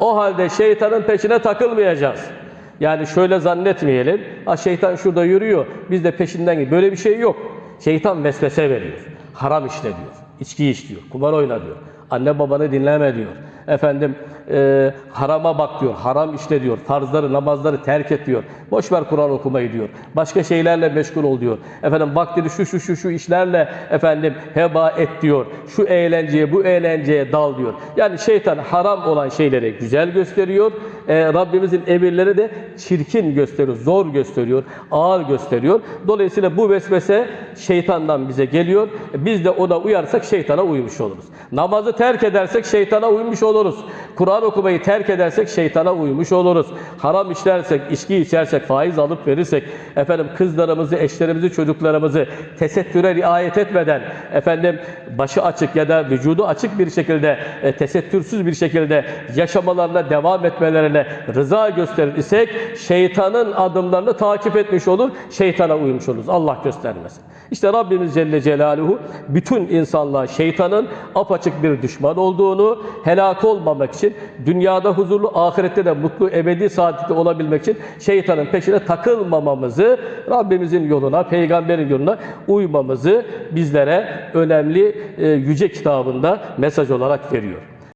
O halde şeytanın peşine takılmayacağız. Yani şöyle zannetmeyelim. Ha şeytan şurada yürüyor. Biz de peşinden gidiyor. Böyle bir şey yok. Şeytan vesvese veriyor. Haram işle diyor. İçki iç diyor. Kumar oyna diyor. Anne babanı dinleme diyor. Efendim e, harama bak diyor. Haram işle diyor. Farzları, namazları terk et diyor. Boş ver Kur'an okumayı diyor. Başka şeylerle meşgul ol diyor. Efendim vaktini şu şu şu şu işlerle efendim heba et diyor. Şu eğlenceye, bu eğlenceye dal diyor. Yani şeytan haram olan şeyleri güzel gösteriyor. E, Rabbimizin emirleri de çirkin gösteriyor, zor gösteriyor, ağır gösteriyor. Dolayısıyla bu vesvese şeytandan bize geliyor. Biz de ona uyarsak şeytana uymuş oluruz. Namazı terk edersek şeytana uymuş oluruz. Kur'an okumayı terk edersek şeytana uymuş oluruz. Haram işlersek, içki içersek, faiz alıp verirsek, efendim kızlarımızı, eşlerimizi, çocuklarımızı tesettüre riayet etmeden, efendim başı açık ya da vücudu açık bir şekilde, e, tesettürsüz bir şekilde yaşamalarına devam etmelerine rıza gösterir isek, şeytanın adımlarını takip etmiş olur, şeytana uymuş oluruz. Allah göstermesin. İşte Rabbimiz Celle Celaluhu bütün insanlığa şeytanın apaçık bir düşman olduğunu helak olmamak için dünyada huzurlu, ahirette de mutlu, ebedi saadette olabilmek için şeytanın peşine takılmamamızı, Rabbimizin yoluna, peygamberin yoluna uymamızı bizlere önemli e, yüce kitabında mesaj olarak veriyor.